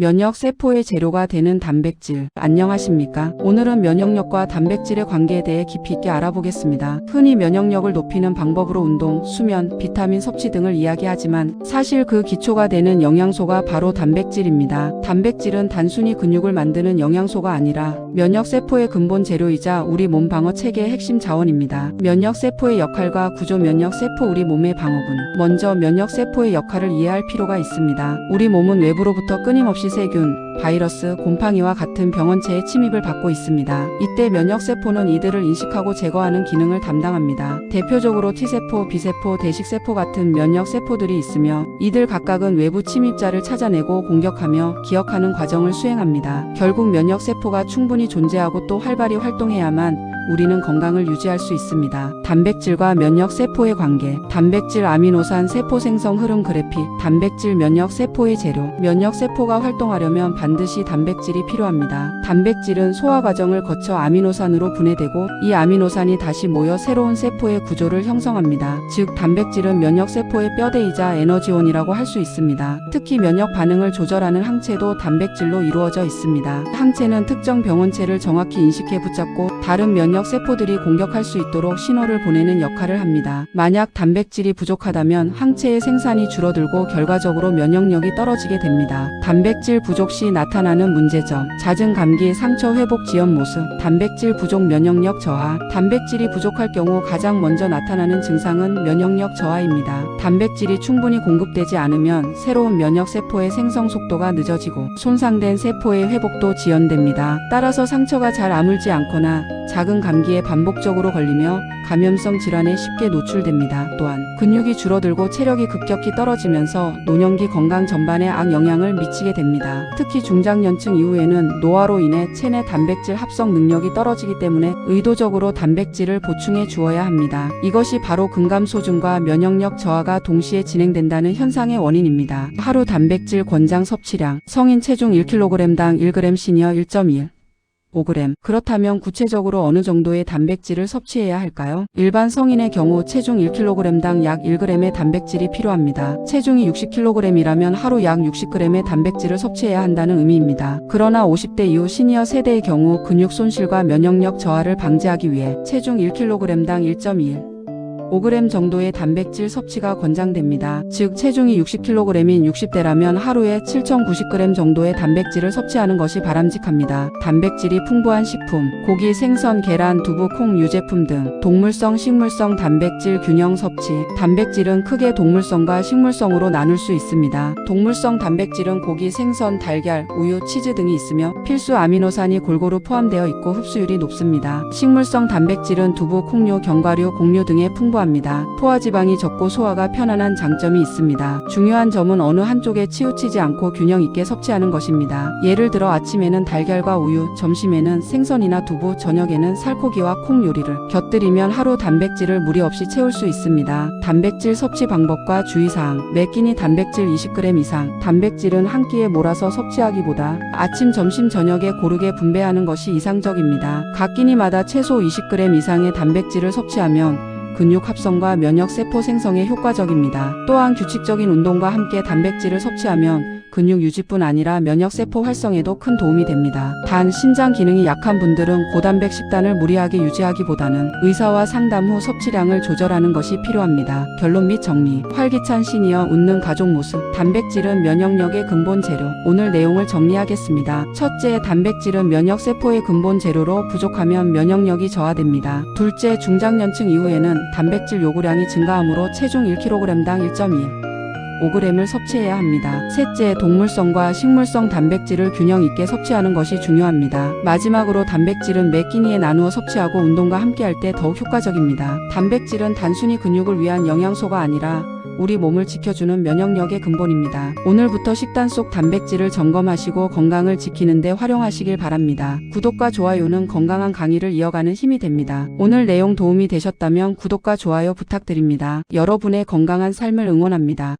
면역 세포의 재료가 되는 단백질. 안녕하십니까? 오늘은 면역력과 단백질의 관계에 대해 깊이 있게 알아보겠습니다. 흔히 면역력을 높이는 방법으로 운동, 수면, 비타민 섭취 등을 이야기하지만 사실 그 기초가 되는 영양소가 바로 단백질입니다. 단백질은 단순히 근육을 만드는 영양소가 아니라 면역 세포의 근본 재료이자 우리 몸 방어 체계의 핵심 자원입니다. 면역 세포의 역할과 구조 면역 세포 우리 몸의 방어군. 먼저 면역 세포의 역할을 이해할 필요가 있습니다. 우리 몸은 외부로부터 끊임없이 세균, 바이러스, 곰팡이와 같은 병원체의 침입을 받고 있습니다. 이때 면역 세포는 이들을 인식하고 제거하는 기능을 담당합니다. 대표적으로 T세포, B세포, 대식세포 같은 면역 세포들이 있으며 이들 각각은 외부 침입자를 찾아내고 공격하며 기억하는 과정을 수행합니다. 결국 면역 세포가 충분히 존재하고 또 활발히 활동해야만 우리는 건강을 유지할 수 있습니다. 단백질과 면역 세포의 관계, 단백질 아미노산 세포 생성 흐름 그래픽, 단백질 면역 세포의 재료, 면역 세포가 활동하려면 반드시 단백질이 필요합니다. 단백질은 소화 과정을 거쳐 아미노산으로 분해되고 이 아미노산이 다시 모여 새로운 세포의 구조를 형성합니다. 즉 단백질은 면역 세포의 뼈대이자 에너지원이라고 할 수 있습니다. 특히 면역 반응을 조절하는 항체도 단백질로 이루어져 있습니다. 항체는 특정 병원체를 정확히 인식해 붙잡고 다른 면역 세포들이 공격할 수 있도록 신호를 보내는 역할을 합니다. 만약 단백질이 부족하다면 항체의 생산이 줄어들고 결과적으로 면역력이 떨어지게 됩니다. 단백질 부족 시 나타나는 문제점, 잦은 감기, 상처 회복 지연 모습, 단백질 부족 면역력 저하, 단백질이 부족할 경우 가장 먼저 나타나는 증상은 면역력 저하입니다. 단백질이 충분히 공급되지 않으면 새로운 면역 세포의 생성 속도가 늦어지고 손상된 세포의 회복도 지연됩니다. 따라서 상처가 잘 아물지 않거나 작은 감기에 반복적으로 걸리며 감염성 질환에 쉽게 노출됩니다. 또한 근육이 줄어들고 체력이 급격히 떨어지면서 노년기 건강 전반에 악영향을 미치게 됩니다. 특히 중장년층 이후에는 노화로 인해 체내 단백질 합성 능력이 떨어지기 때문에 의도적으로 단백질을 보충해 주어야 합니다. 이것이 바로 근감소증과 면역력 저하가 동시에 진행된다는 현상의 원인입니다. 하루 단백질 권장 섭취량 성인 체중 1kg당 1g 시니어 1.1 5g. 그렇다면 구체적으로 어느 정도의 단백질을 섭취해야 할까요? 일반 성인의 경우 체중 1kg당 약 1g의 단백질이 필요합니다. 체중이 60kg이라면 하루 약 60g의 단백질을 섭취해야 한다는 의미입니다. 그러나 50대 이후 시니어 세대의 경우 근육 손실과 면역력 저하를 방지하기 위해 체중 1kg당 1.21 5g 정도의 단백질 섭취가 권장됩니다. 즉 체중이 60kg인 60대라면 하루에 7,090g 정도의 단백질을 섭취하는 것이 바람직합니다. 단백질이 풍부한 식품, 고기, 생선, 계란, 두부, 콩, 유제품 등 동물성, 식물성 단백질 균형 섭취. 단백질은 크게 동물성과 식물성으로 나눌 수 있습니다. 동물성 단백질은 고기, 생선, 달걀, 우유, 치즈 등이 있으며 필수 아미노산이 골고루 포함되어 있고 흡수율이 높습니다. 식물성 단백질은 두부, 콩류, 견과류, 곡류 등에 풍부 합니다. 포화지방이 적고 소화가 편안한 장점이 있습니다. 중요한 점은 어느 한쪽에 치우치지 않고 균형 있게 섭취하는 것입니다. 예를 들어 아침에는 달걀과 우유, 점심에는 생선이나 두부, 저녁에는 살코기와 콩 요리를 곁들이면 하루 단백질을 무리 없이 채울 수 있습니다. 단백질 섭취 방법과 주의사항 매 끼니 단백질 20g 이상 단백질은 한 끼에 몰아서 섭취하기보다 아침, 점심, 저녁에 고르게 분배하는 것이 이상적입니다. 각 끼니마다 최소 20g 이상의 단백질을 섭취하면 근육 합성과 면역 세포 생성에 효과적입니다. 또한 규칙적인 운동과 함께 단백질을 섭취하면 근육 유지뿐 아니라 면역 세포 활성에도 큰 도움이 됩니다. 단 신장 기능이 약한 분들은 고단백 식단을 무리하게 유지하기보다는 의사와 상담 후 섭취량을 조절하는 것이 필요합니다. 결론 및 정리. 활기찬 시니어 웃는 가족 모습. 단백질은 면역력의 근본 재료. 오늘 내용을 정리하겠습니다. 첫째, 단백질은 면역 세포의 근본 재료로 부족하면 면역력이 저하됩니다. 둘째, 중장년층 이후에는 단백질 요구량이 증가하므로 체중 1kg당 1.2 5g을 섭취해야 합니다. 셋째, 동물성과 식물성 단백질을 균형 있게 섭취하는 것이 중요합니다. 마지막으로 단백질은 매 끼니에 나누어 섭취하고 운동과 함께할 때 더욱 효과적입니다. 단백질은 단순히 근육을 위한 영양소가 아니라 우리 몸을 지켜주는 면역력의 근본입니다. 오늘부터 식단 속 단백질을 점검하시고 건강을 지키는 데 활용하시길 바랍니다. 구독과 좋아요는 건강한 강의를 이어가는 힘이 됩니다. 오늘 내용 도움이 되셨다면 구독과 좋아요 부탁드립니다. 여러분의 건강한 삶을 응원합니다.